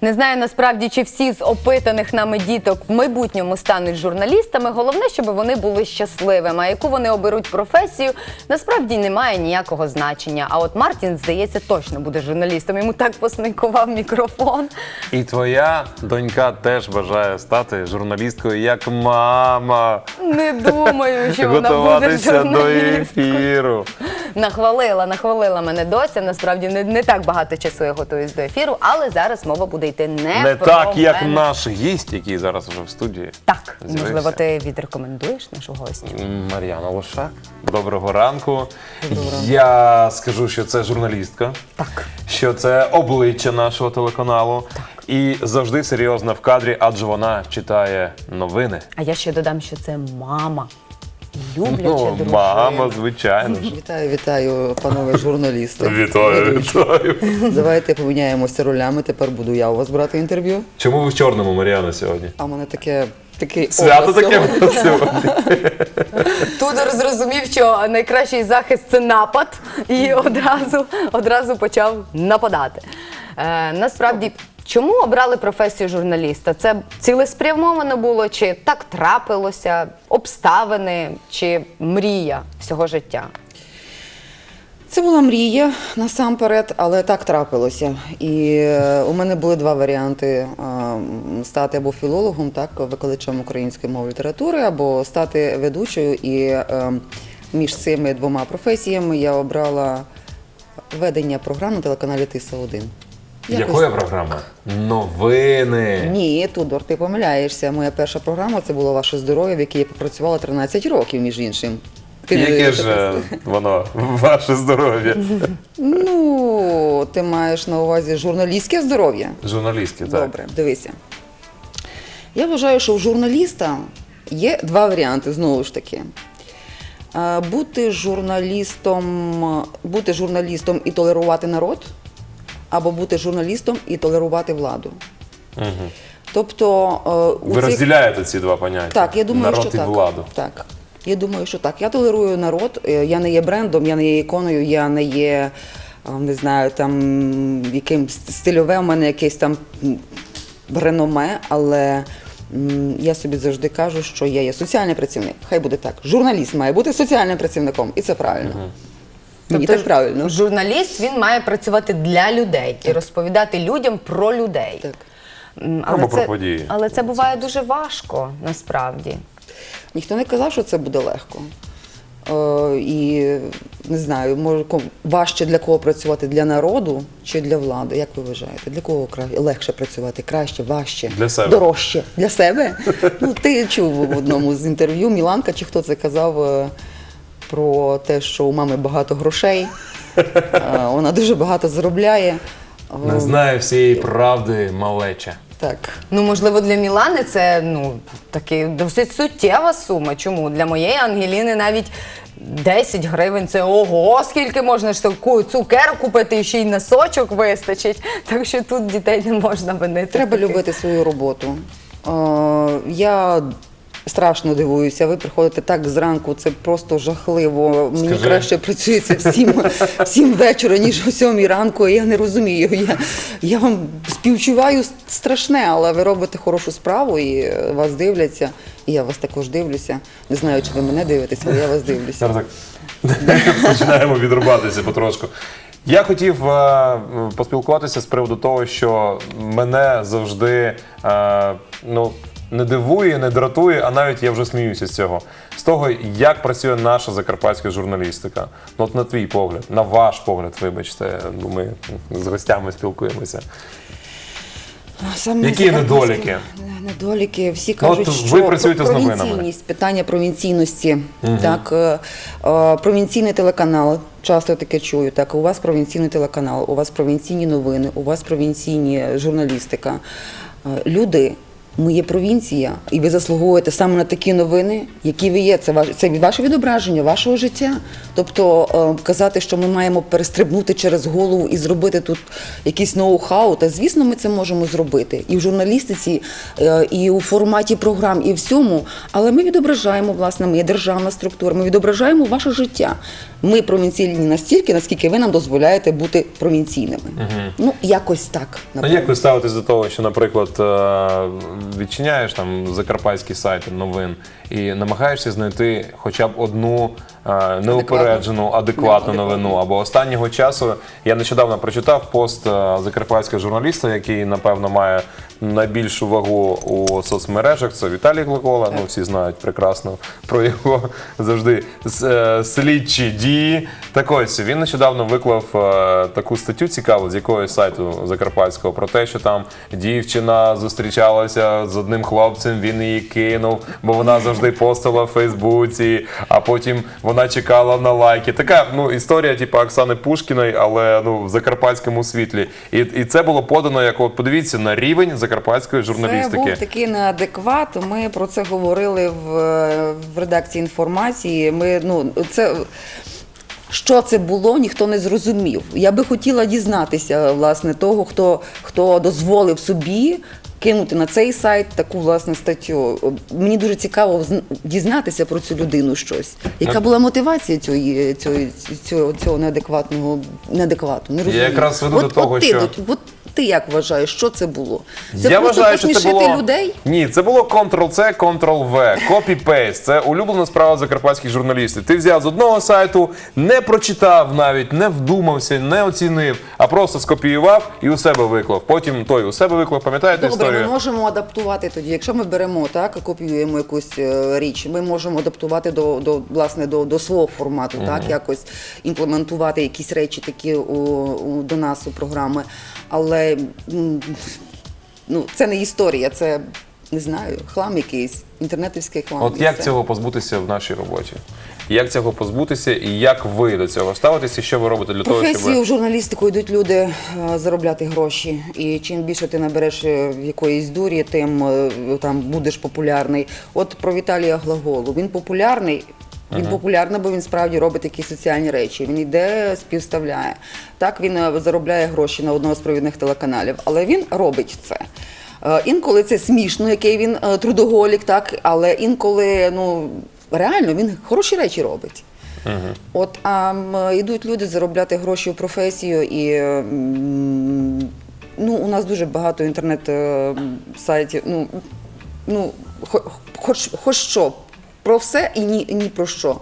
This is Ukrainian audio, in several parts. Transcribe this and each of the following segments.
Не знаю насправді, чи всі з опитаних нами діток в майбутньому стануть журналістами. Головне, щоб вони були щасливими. А яку вони оберуть професію, насправді не має ніякого значення. А от Мартін, здається, точно буде журналістом. Йому так посмикував мікрофон. І твоя донька теж бажає стати журналісткою, як мама. Не думаю, що вона буде Готуватися до ефіру. Нахвалила, нахвалила мене доця. Насправді не, не так багато часу я готуюсь до ефіру, але зараз мова буде йти не, Не про так, як наш гість, який зараз вже в студії. Так, з'явився. можливо, ти відрекомендуєш нашу гостю. Мар'яна Лошак. Доброго ранку. Я скажу, що це журналістка. Так. Що це обличчя нашого телеканалу. І завжди серйозна в кадрі, адже вона читає новини. А я ще додам, що це мама. Любляча Ну, дружина. мама, звичайно ж. Вітаю, вітаю, панове журналісти. Вітаю, Ведучі. вітаю. Давайте поміняємося ролями. Тепер буду я у вас брати інтерв'ю. Чому ви в чорному, Мар'яна, сьогодні? А в мене таке такий Свято образ таке сьогодні. у сьогодні. Тудор зрозумів, що найкращий захист це напад, і одразу, одразу почав нападати. Е, насправді, чому обрали професію журналіста? Це цілеспрямовано було, чи так трапилося, обставини, чи мрія всього життя? Це була мрія насамперед, але так трапилося. І е, у мене були два варіанти: е, стати або філологом, так, викладачем української мови літератури, або стати ведучою. І е, між цими двома професіями я обрала ведення програм на телеканалі Тиса 1 Якої програми? Новини. Ні, Тудор, ти помиляєшся. Моя перша програма це було ваше здоров'я, в якій я попрацювала 13 років, між іншим. Ти Яке ж е, просто. воно ваше здоров'я? Ну, ти маєш на увазі журналістське здоров'я. Журналістки, так. Добре, дивися. Я вважаю, що у журналіста є два варіанти, знову ж таки. Е, Бути журналістом, бути журналістом і толерувати народ, або бути журналістом і толерувати владу. Мгм. Тобто, е, у Ви цих- розділяєте ці два поняття? Так, я думаю, Народ що і так. владу. Так. Я думаю, що так. Я толерую народ. е, Я не є брендом, я не є іконою, я не є, е, не знаю, там яким стильове у мене якесь там реноме, але я собі завжди кажу, що я є соціальний працівник. Хай буде так. Журналіст має бути соціальним працівником, і це правильно. Мені Тобто так правильно. Журналіст він має працювати для людей і розповідати людям про людей. Так. М, Або Але про це, події. але це буває дуже важко насправді. Ніхто не казав, що це буде легко. Е, і не знаю, може ком- важче для кого працювати для народу чи для влади? Як ви вважаєте? Для кого кра- легше працювати? Краще, важче, Для себе. дорожче для себе? ну ти чув в одному з інтерв'ю Міланка, чи хто це казав е, про те, що у мами багато грошей, е, вона дуже багато заробляє. Не знає всієї правди малеча. Так. Ну, можливо, для Мілани це ну таки досить суттєва сума. Чому? Для моєї Ангеліни навіть 10 гривень це ого, скільки можна ж таку цукерку купити і ще й носочок вистачить. Так що тут дітей не можна винити. Треба любити свою роботу. Е, я страшно дивуюся. Ви приходите так зранку, це просто жахливо. Мені краще працюється всім, всім вечора, ніж о сьомій ранку. Я не розумію. Я, я вам співчуваю страшне, але ви робите хорошу справу і е, вас дивляться. І я вас також дивлюся. Не знаю, чи ви мене дивитеся, але я вас дивлюся. Так починаємо відрубатися потрошку. Я хотів е, поспілкуватися з приводу того, що мене завжди е, ну, не дивує, не дратує, а навіть я вже сміюся з цього. З того, як працює наша закарпатська журналістика. Ну, от на твій погляд, на ваш погляд, вибачте, бо ми з гостями спілкуємося. Саме Які недоліки? Недоліки. Всі Ну, кажуть, от що ви працюєте з новинами. провінційність, питання провінційності. Так, е, е, провінційний телеканал. Часто таке чую. Так, у вас провінційний телеканал, у вас провінційні новини, у вас провінційні журналістика. Е, Люди Ми є провінція, і ви заслуговуєте саме на такі новини, які ви є. Це ваш це ваше відображення, вашого життя. Тобто е, казати, що ми маємо перестрибнути через голову і зробити тут якийсь ноу-хау, та звісно, ми це можемо зробити і в журналістиці, е, і у форматі програм, і всьому. Але ми відображаємо, власне, ми є державна структура, ми відображаємо ваше життя. Ми провінційні настільки, наскільки ви нам дозволяєте бути провінційними. Ну, якось так. Напевно. як ви ставитесь до того, що, наприклад, е, відчиняєш там закарпатські сайти новин і намагаєшся знайти хоча б одну неупереджену, адекватну новину? Або останнього часу я нещодавно прочитав пост е, закарпатського журналіста, який напевно має найбільшу вагу у соцмережах. Це Віталій Гликола. Ну всі знають прекрасно про його завжди е, слідчі дії. Так ось він нещодавно виклав е, таку статтю цікаву з якогось сайту закарпатського про те, що там дівчина зустрічалася з одним хлопцем, він її кинув, бо вона завжди постила в Фейсбуці, а потім вона чекала на лайки. Така ну історія, типу Оксани Пушкіної, але ну в закарпатському світлі. І, і це було подано як от подивіться на рівень закарпатської Це журналістики. був такий неадекват. Ми про це говорили в, в редакції інформації. Ми ну це. Що це було, ніхто не зрозумів. Я би хотіла дізнатися власне того, хто, хто дозволив собі кинути на цей сайт таку власне статтю. Мені дуже цікаво зн- дізнатися про цю людину щось. Яка була мотивація цієї, цього, цього, цього неадекватного неадеквату? Не розумію. якраз веду от, до того, от ти, що- от, от ти як вважаєш, що це було? Це я просто вважаю, що це посмішити було людей? ні, це було Ctrl-C, Ctrl-V, copy-paste. Це улюблена справа закарпатських журналістів. Ти взяв з одного сайту, не прочитав навіть, не вдумався, не оцінив, а просто скопіював і у себе виклав. Потім той у себе виклав. Пам'ятаєте Добре, ми можемо адаптувати тоді. Якщо ми беремо так, копіюємо якусь е, річ, ми можемо адаптувати до, до власне до, до свого формату, так якось імплементувати якісь речі такі у, у, до нас у програми. Але ну, це не історія, це не знаю, хлам якийсь, інтернетівський хлам. От як цього позбутися в нашій роботі? Як цього позбутися і як ви до цього ставитеся? Що ви робите для того, професію щоб в журналістику йдуть люди е, заробляти гроші. І чим більше ти набереш е, в якоїсь дурі, тим е, там будеш популярний. От про Віталія Глаголу. Він популярний. Він популярний, бо він справді робить якісь соціальні речі. Він йде, співставляє. Так він е, заробляє гроші на одного з провідних телеканалів, але він робить це. Е, Інколи це смішно, який він е, трудоголік, так, але інколи ну реально він хороші речі робить. От а йдуть люди заробляти гроші у професію, і ну, у нас дуже багато інтернет-сайтів. Ну, ну, хо- хоч, хоч що, про все і ні, ні про що.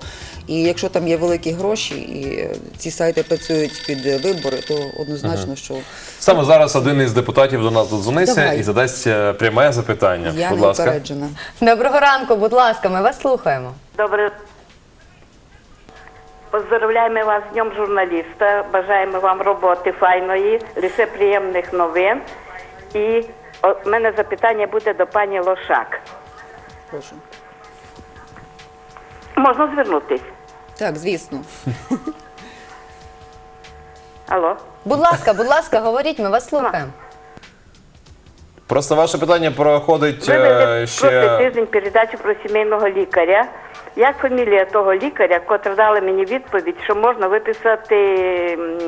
І якщо там є великі гроші, і ці сайти працюють під вибори, то однозначно, що саме зараз один із депутатів до нас додзвониться Давай. і задасть е, пряме запитання. я Будь не ласка. упереджена. Доброго ранку, будь ласка, ми вас слухаємо. Добре. Поздравляємо вас з Днем журналіста. Бажаємо вам роботи файної, лише приємних новин. І в мене запитання буде до пані Лошак. Прошу. Можна звернутись? Так, звісно. Алло? Будь ласка, будь ласка, говоріть, ми вас слухаємо. Просто ваше питання проходить Ви е, вели прошлий ще. тиждень передачу про сімейного лікаря. Як фамілія того лікаря, котра дала мені відповідь, що можна виписати м,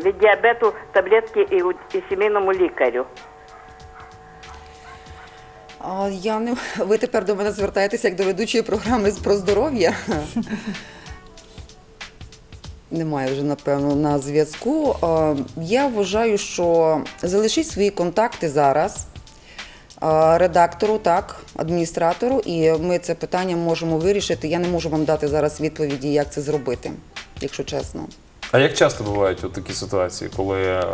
від діабету таблетки і, у- і сімейному лікарю? А я не ви тепер до мене звертаєтеся як до ведучої програми про здоров'я. Немає вже, напевно, на зв'язку. Я вважаю, що залишіть свої контакти зараз редактору, так, адміністратору, і ми це питання можемо вирішити. Я не можу вам дати зараз відповіді, як це зробити, якщо чесно. А як часто бувають от такі ситуації, коли е,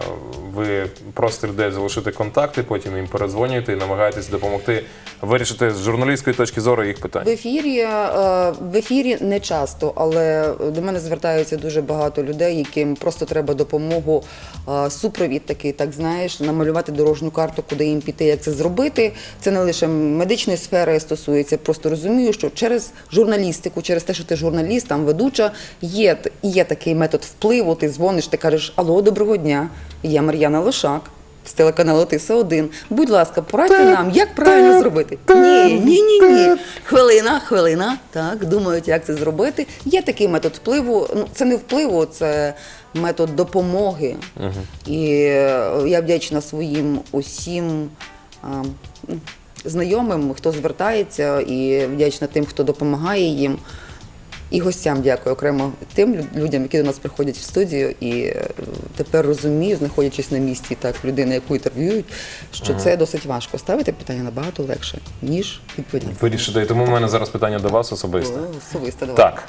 ви просите людей залишити контакти, потім їм передзвонюєте і намагаєтесь допомогти вирішити з журналістської точки зору їх В ефірі, е, в ефірі не часто, але до мене звертаються дуже багато людей, яким просто треба допомогу, е, супровід такий, так знаєш, намалювати дорожню карту, куди їм піти, як це зробити. Це не лише медичної сфери стосується. Просто розумію, що через журналістику, через те, що ти журналіст, там ведуча, є, є такий метод впливу. Ти дзвониш, ти кажеш, алло, доброго дня, я Мар'яна Лошак. з телеканалу Тиса 1 Будь ласка, порадьте нам, як правильно зробити. Ні, ні, ні, ні. Хвилина, хвилина. Так, думають, як це зробити. Є такий метод впливу. Ну, це не впливу, це метод допомоги. І е, я вдячна своїм усім. а, Знайомим, хто звертається, і вдячна тим, хто допомагає їм. І гостям дякую окремо тим людям, які до нас приходять в студію, і е, тепер розумію, знаходячись на місці так людини, яку інтерв'юють, що це досить важко. Ставити питання набагато легше, ніж відповідати. Вирішити. Тому в мене зараз питання до вас особисто. Особисто до вас. Так,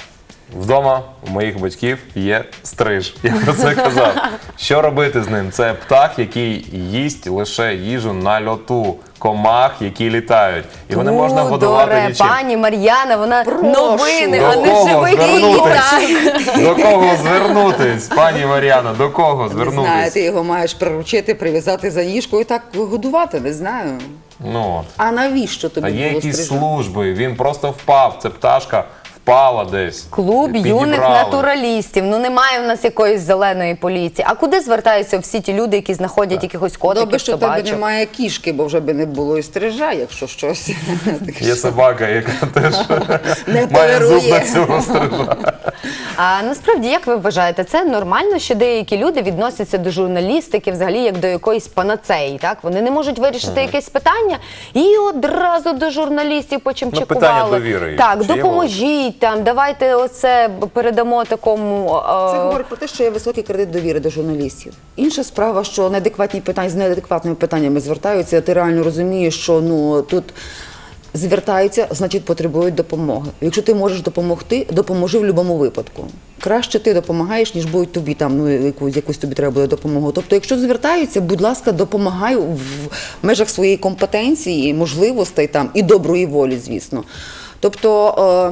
вдома у моїх батьків є стриж. Я про це казав. Що робити з ним? Це птах, який їсть лише їжу на льоту, комах, які літають. Його не можна годувати нічим. пані Мар'яна, вона Прошу. новини, До а не кого живий звернутись? До кого звернутись, пані Мар'яна? До кого Не знаю, звернутись? ти його маєш приручити, прив'язати за ніжку і так годувати, не знаю. Ну, от. А навіщо тобі а є було якісь стрижати? служби, він просто впав. Це пташка впала десь. Клуб юних натуралістів. Ну немає в нас якоїсь зеленої поліції. А куди звертаються всі ті люди, які знаходять якихось котиків, Добре, що в тебе немає кішки, бо вже би не було і стрижа, якщо щось. Є собака, яка теж Не має зуб на цього стрижа. А насправді, як ви вважаєте, це нормально, що деякі люди відносяться до журналістики взагалі як до якоїсь панацеї? Так вони не можуть вирішити якесь питання і одразу до журналістів почимчикували. питання довіри. Так, Чи є допоможіть там, давайте оце передамо такому. е, Це говорить про те, що є високий кредит довіри до журналістів. Інша справа, що неадекватні питання з неадекватними питаннями звертаються. Ти реально розумієш, що ну тут. Звертаються, значить, потребують допомоги. Якщо ти можеш допомогти, допоможи в будь-якому випадку. Краще ти допомагаєш, ніж будуть тобі там ну якусь, якусь тобі треба буде допомогу. Тобто, якщо звертаються, будь ласка, допомагай в межах своєї компетенції, можливостей там і доброї волі, звісно. Тобто,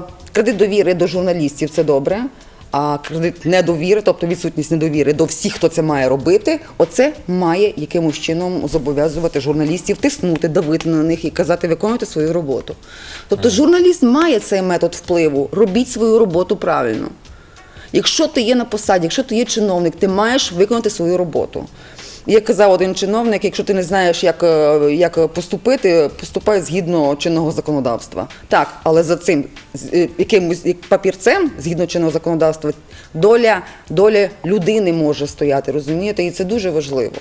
е, кредит довіри до журналістів це добре. А кредит недовіри, тобто відсутність недовіри до всіх, хто це має робити, оце має якимось чином зобов'язувати журналістів тиснути, давити на них і казати, виконуйте свою роботу. Тобто, журналіст має цей метод впливу, робіть свою роботу правильно. Якщо ти є на посаді, якщо ти є чиновник, ти маєш виконати свою роботу. Як казав один чиновник, якщо ти не знаєш, як, е, як поступити, поступай згідно чинного законодавства. Так, але за цим е, якимось папірцем, згідно чинного законодавства, доля, доля людини може стояти, розумієте? І це дуже важливо.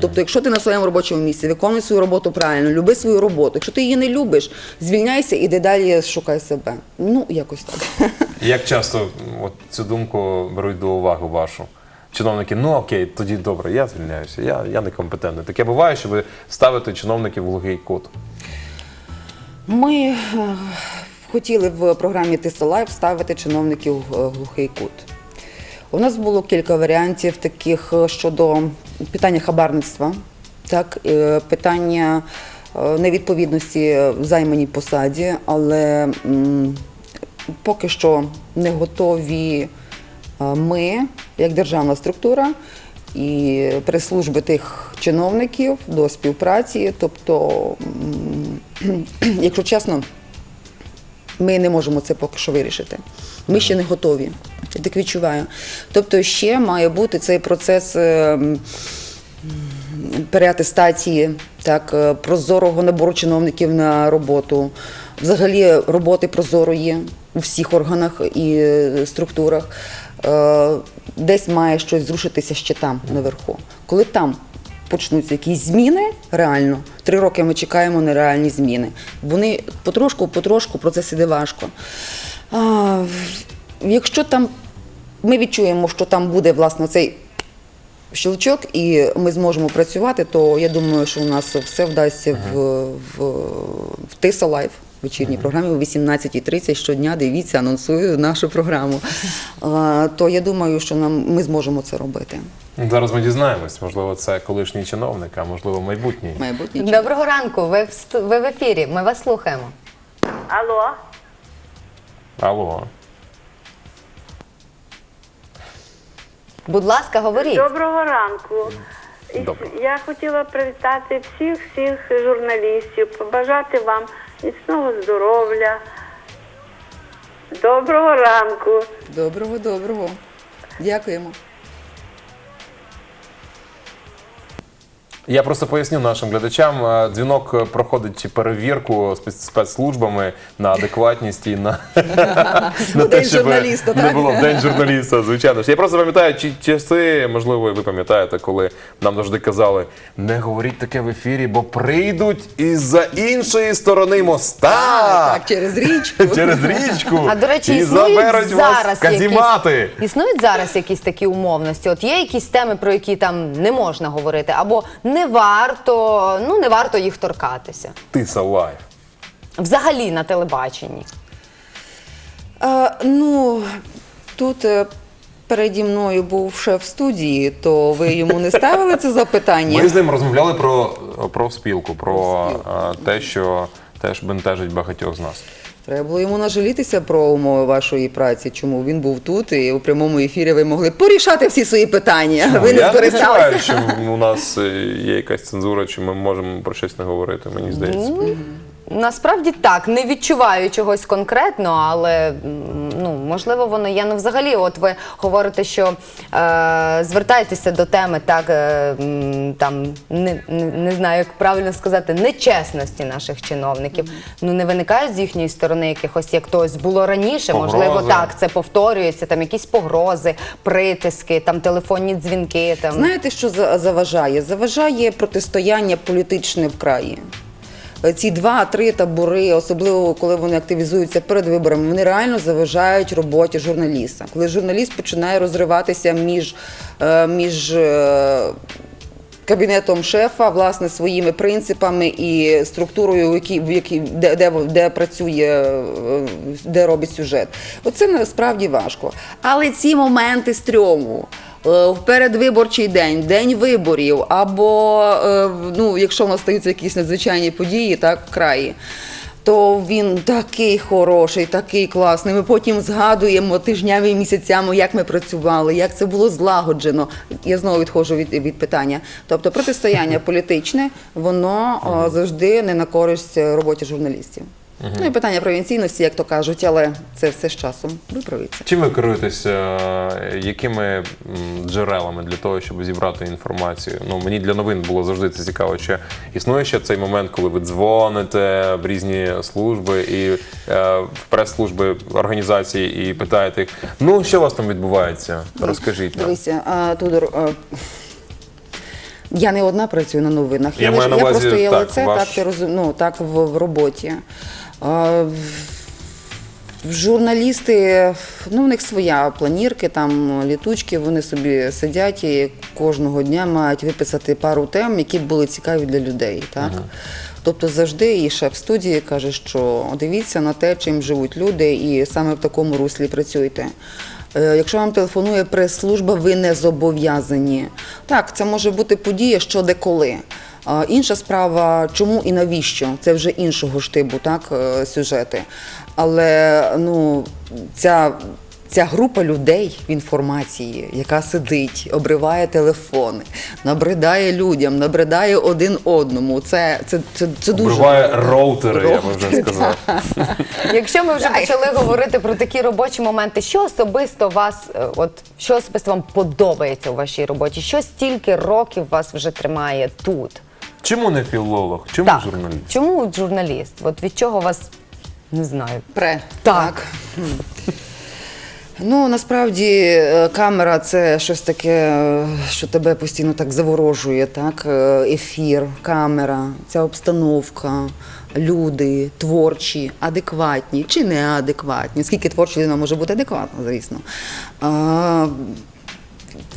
Тобто, якщо ти на своєму робочому місці виконуй свою роботу правильно, люби свою роботу. Якщо ти її не любиш, звільняйся іди далі шукай себе. Ну, якось так. Як часто от цю думку беруть до уваги вашу? Чиновники, ну окей, тоді добре, я звільняюся, я, я некомпетентний. Таке буває, що ви ставите чиновників в глухий кут. Ми е, хотіли в програмі Тиса Лайв ставити чиновників в е, глухий кут. У нас було кілька варіантів таких е, щодо питання хабарництва, так, питання невідповідності в займаній посаді, але м, поки що не готові ми, як державна структура, і прес-служби тих чиновників до співпраці. Тобто, якщо чесно, ми не можемо це поки що вирішити. Ми ще не готові. Я так відчуваю. Тобто, ще має бути цей процес. е, переатестації, так, е, прозорого набору чиновників на роботу. Взагалі роботи прозорої у всіх органах і е, структурах. Е, Десь має щось зрушитися ще там, наверху. Коли там почнуться якісь зміни, реально, три роки ми чекаємо на реальні зміни. Вони потрошку, потрошку процес іде важко. А, якщо там ми відчуємо, що там буде власне цей щелчок, і ми зможемо працювати, то я думаю, що у нас все вдасться в, в, в Тиса Лайв. Вечірній програмі о 18.30 щодня дивіться, анонсую нашу програму. То я думаю, що нам ми зможемо це робити. Зараз ми дізнаємось, можливо, це колишній чиновник, а можливо, майбутній. Майбутнє. Доброго ранку. Ви в сту- ви в ефірі. Ми вас слухаємо. Алло, Алло. Будь ласка, говоріть. доброго ранку. І Доброго. Я хотіла привітати всіх всіх журналістів, побажати вам міцного здоров'я. Доброго ранку. Доброго, доброго. Дякуємо. Я просто поясню нашим глядачам. е, Дзвінок е, проходить перевірку спец- спецслужбами на адекватність і на, на День журналіста, не так? було в день журналіста. Звичайно ж. Я просто пам'ятаю чи часи, можливо, ви пам'ятаєте, коли нам завжди казали, не говоріть таке в ефірі, бо прийдуть із-за іншої сторони моста. Так, через річку. Через річку А до речі, і існують зараз казімати. якісь, існують зараз якісь такі умовності. От є якісь теми, про які там не можна говорити, або не варто, ну не варто їх торкатися. Тиса лайф. Взагалі на телебаченні. А, ну, тут е, переді мною був шеф студії, то ви йому не ставили це запитання? Ми з ним розмовляли про профспілку, про е, те, що теж бентежить багатьох з нас. Треба було йому нажалітися про умови вашої праці, чому він був тут, і у прямому ефірі ви могли порішати всі свої питання. ви не Я не знаю, чи що у нас е, є якась цензура, чи ми можемо про щось не говорити, мені здається. Насправді так, не відчуваю чогось конкретно, але ну можливо воно є. Ну, взагалі, от ви говорите, що е, звертаєтеся до теми так е, там не, не, не знаю, як правильно сказати, нечесності наших чиновників. Ну не виникають з їхньої сторони якихось, як тось було раніше. Можливо, так це повторюється. Там якісь погрози, притиски, там телефонні дзвінки. Там Знаєте, що за- заважає? Заважає протистояння політичне в краї. Е, Ці два-три табори, особливо коли вони активізуються перед виборами, вони реально заважають роботі журналіста. Коли журналіст починає розриватися між, е, між е, кабінетом шефа, власне, своїми принципами і структурою, в якій, в якій, де, де, де працює, де робить сюжет. Оце насправді важко. Але ці моменти стрьому. Е, В передвиборчий день, день виборів, або е, ну, якщо в нас стаються якісь надзвичайні події, так в краї, то він такий хороший, такий класний. Ми потім згадуємо тижнями і місяцями, як ми працювали, як це було злагоджено. Я знову відходжу від, від питання. Тобто протистояння політичне, воно о, завжди не на користь е, роботі журналістів. Ну і питання провінційності, як то кажуть, але це все з часом виправиться. Чим ви керуєтеся, е, якими м, джерелами для того, щоб зібрати інформацію? Ну мені для новин було завжди це цікаво. Чи існує ще цей момент, коли ви дзвоните в різні служби і е, в прес-служби організації і питаєте їх, ну що у вас там відбувається? Розкажіть нам. Дивися, а, Tudor, а, я не одна працюю на новинах. Я лиш- маю на я увазі, просто є так, лице, ваш- так, ти розум, ну, так в, в роботі. Журналісти, ну в них своя планірки, там літучки, вони собі сидять і кожного дня мають виписати пару тем, які були цікаві для людей. Так? Тобто завжди і шеф студії каже, що дивіться на те, чим живуть люди, і саме в такому руслі працюйте. Е, Якщо вам телефонує прес-служба, ви не зобов'язані. Так, це може бути подія що де коли. Інша справа, чому і навіщо? Це вже іншого штибу, так, е, сюжети. Але ну, ця, ця група людей в інформації, яка сидить, обриває телефони, набридає людям, набридає один одному. Це, це, це, це дуже Обриває роутери, я би вже сказав. Якщо ми вже почали говорити про такі робочі моменти, що особисто вас, е, от що особисто вам подобається у вашій роботі? Що стільки років вас вже тримає тут? Чому не філолог? Чому так. журналіст? Чому журналіст? От від чого вас не знаю? Пре. Так. Ну насправді е, камера це щось таке, е, що тебе постійно так заворожує, так? Е, Ефір, камера, ця обстановка, люди творчі, адекватні чи неадекватні. Скільки творча людина може бути адекватна, звісно. А,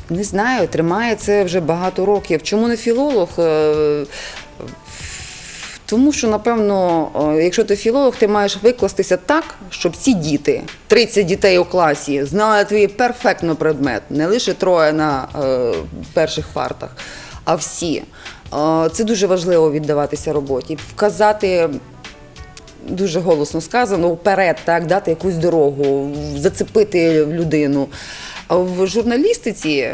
не знаю, тримає це вже багато років. Чому не філолог? Е, тому що, напевно, е, якщо ти філолог, ти маєш викластися так, щоб ці діти, 30 дітей у класі, знали твій перфектно предмет, не лише троє на е, перших партах, а всі. Е, це дуже важливо віддаватися роботі, вказати. Дуже голосно сказано вперед, так дати якусь дорогу, зацепити людину. А в журналістиці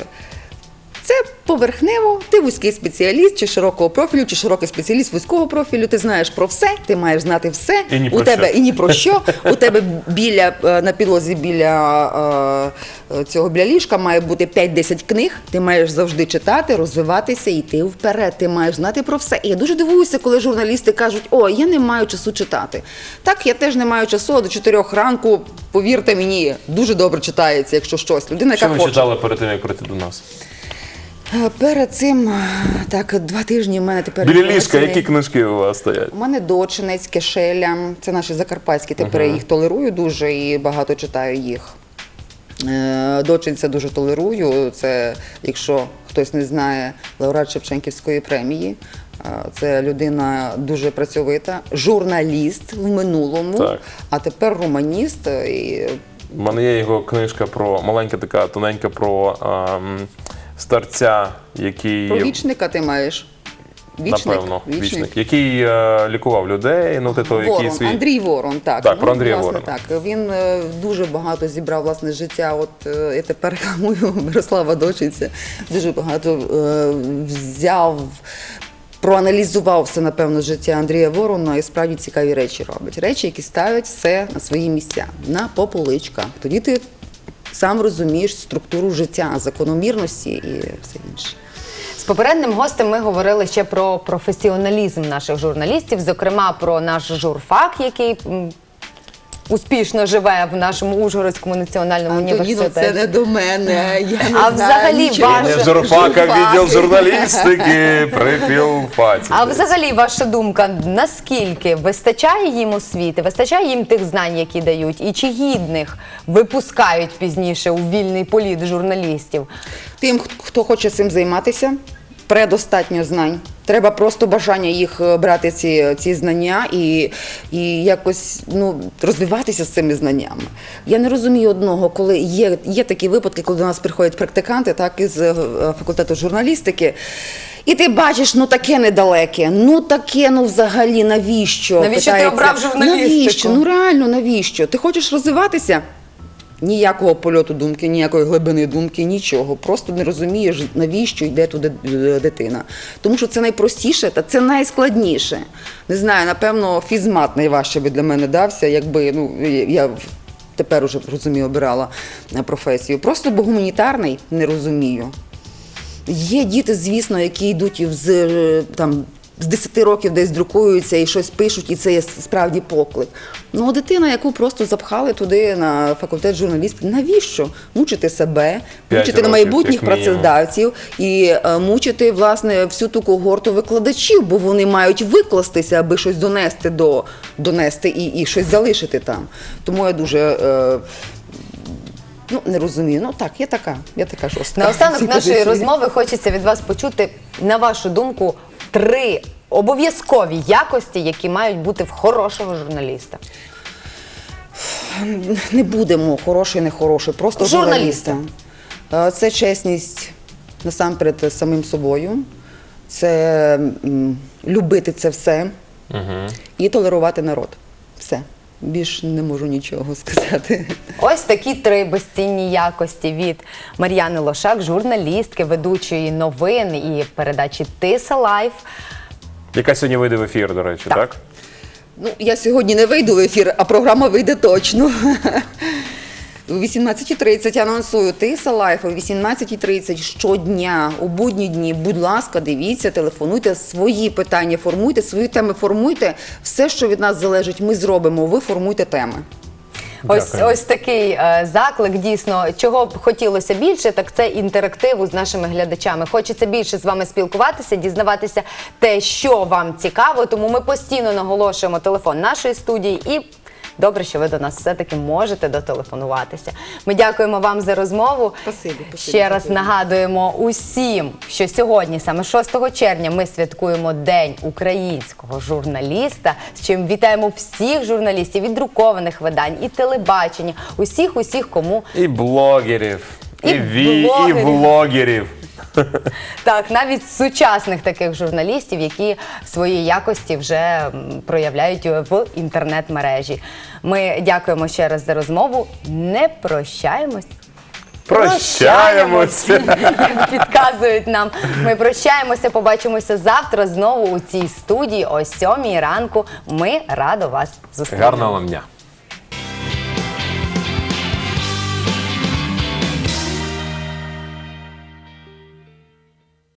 Це поверхнево, ти вузький спеціаліст, чи широкого профілю, чи широкий спеціаліст вузького профілю. Ти знаєш про все, ти маєш знати все. І ні у про тебе що. і ні про що. У тебе біля е, на підлозі біля е, е, цього біля ліжка має бути 5-10 книг. Ти маєш завжди читати, розвиватися йти вперед. Ти маєш знати про все. І я дуже дивуюся, коли журналісти кажуть, о, я не маю часу читати. Так, я теж не маю часу, а до 4 ранку, повірте мені, дуже добре читається, якщо щось. Людина, Що яка ви хоче. читали перед тим, як прийти до нас? Е, Перед цим, е, так, два тижні в мене тепер. Біля ліжка, які книжки у вас стоять? у мене дочинець, кишеля. Це наші закарпатські. Тепер я їх толерую дуже і багато читаю їх. Е, Дочинця дуже толерую. Це, якщо хтось не знає, лауреат Шевченківської премії. Це людина дуже працьовита, журналіст в минулому, Так. а тепер романіст. У мене є його книжка про маленька така тоненька про ем, старця, який про вічника ти маєш. Вічник, напевно вічник, який е, лікував людей. Ну, типу, який Ворон, свій Андрій Ворон, так. Так, про Андрія власне, Ворона. Так, він е, дуже багато зібрав власне життя. От е, я тепер рекламую Мирослава Дочиця. Дуже багато е, взяв. Проаналізував все, напевно, життя Андрія Ворона і справді цікаві речі робить. Речі, які ставлять все на свої місця, на по поличках. Тоді ти сам розумієш структуру життя, закономірності і все інше. З попереднім гостем ми говорили ще про професіоналізм наших журналістів, зокрема про наш журфак, який успішно живе в нашому Ужгородському національному Антоніно, університеті. це не до мене. Я не А знаю взагалі нічого. ваше- не журфака, Журфак. відділ журналістики при філфаці. А взагалі, ваша думка, наскільки вистачає їм освіти, вистачає їм тих знань, які дають, і чи гідних випускають пізніше у вільний політ журналістів? Тим, хто хоче цим займатися, предостатньо знань. Треба просто бажання їх е, брати ці, ці знання і, і якось ну, розвиватися з цими знаннями. Я не розумію одного, коли є, є такі випадки, коли до нас приходять практиканти, так із е, факультету журналістики. І ти бачиш, ну таке недалеке, ну таке, ну взагалі, навіщо? Навіщо ти обрав журналістику? Навіщо? Ну реально, навіщо? Ти хочеш розвиватися? Ніякого польоту думки, ніякої глибини думки, нічого. Просто не розумієш, навіщо йде туди е, дитина. Тому що це найпростіше та це найскладніше. Не знаю, напевно, фізмат найважче би для мене дався, якби ну я тепер уже розумію, обирала е, професію. Просто бо гуманітарний не розумію. Є діти, звісно, які йдуть з е, там. З 10 років десь друкуються і щось пишуть, і це є справді поклик. Ну, а дитина, яку просто запхали туди на факультет журналістики, навіщо? Мучити себе, П'ять мучити на майбутніх працедавців і е, мучити власне всю ту когорту викладачів, бо вони мають викластися, аби щось донести до донести і, і щось залишити там. Тому я дуже. Е, Ну, не розумію. Ну так, я така, я така жорстка. Наостанок нашої розмови хочеться від вас почути, на вашу думку, три обов'язкові якості, які мають бути в хорошого журналіста. Не будемо хороший, не хороший, просто Журналіста. журналіста. Е, Це чесність насамперед з самим собою, це любити це все і толерувати народ. Все. Більш не можу нічого сказати. Ось такі три безцінні якості від Мар'яни Лошак, журналістки, ведучої новин і передачі Тиса Лайф. Яка сьогодні вийде в ефір, до речі, Так. так? Ну, я сьогодні не вийду в ефір, а програма вийде точно. У 18.30 анонсую Тиса Лайф о 18.30 щодня, у будні дні. Будь ласка, дивіться, телефонуйте, свої питання формуйте, свої теми формуйте. Все, що від нас залежить, ми зробимо. Ви формуйте теми. Ось Дякую. ось такий е, заклик. Дійсно, чого б хотілося більше, так це інтерактиву з нашими глядачами. Хочеться більше з вами спілкуватися, дізнаватися те, що вам цікаво. Тому ми постійно наголошуємо телефон нашої студії і. Добре, що ви до нас все-таки можете дотелефонуватися. Ми дякуємо вам за розмову. Спасибі, спасибі, Ще раз спасибі. нагадуємо усім, що сьогодні, саме 6 червня, ми святкуємо День українського журналіста. З чим вітаємо всіх журналістів і друкованих видань, і телебачення, усіх, усіх, кому І блогерів, і, І ві, і блогерів. влогерів. Так, навіть сучасних таких журналістів, які свої якості вже проявляють в інтернет-мережі. Ми дякуємо ще раз за розмову. Не прощаємось. Прощаємося. Як підказують нам. Ми прощаємося, побачимося завтра знову у цій студії о сьомій ранку. Ми радо вас зустріти. Гарного вам дня.